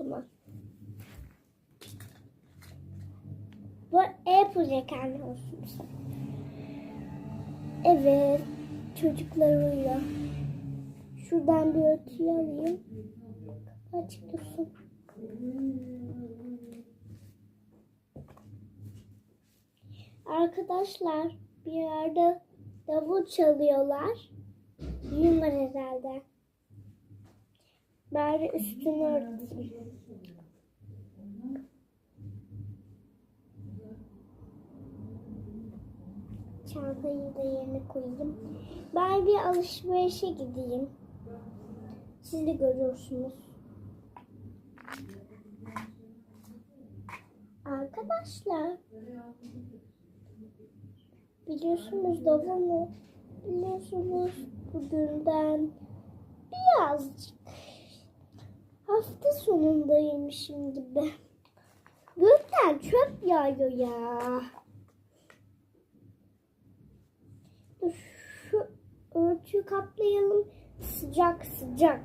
Tamam. Bu Apple kendi olsun. Evet. Çocuklar uyuyor. Şuradan bir örtüyü alayım. Açık dursun. Arkadaşlar bir yerde davul çalıyorlar. Var herhalde. Bari üstünü örteyim. Çantayı da yerine koyayım. Ben bir alışverişe gideyim. Siz de görüyorsunuz. Arkadaşlar. Biliyorsunuz davul mu? Biliyorsunuz bugünden birazcık hafta sonundaymışım gibi. Gökten çöp yağıyor ya. Dur şu örtüyü kaplayalım. Sıcak sıcak.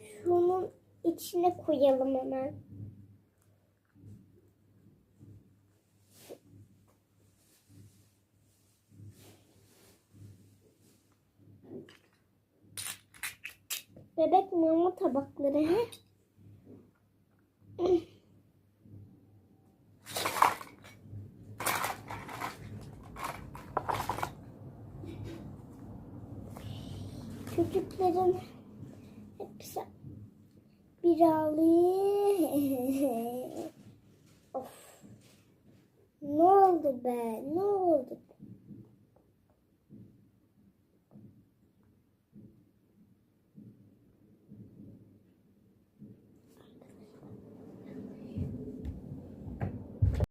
Şunun içine koyalım hemen. Bebek mama tabakları. Çocukların hepsi bir ağlıyor. of. Ne oldu be? Ne oldu be?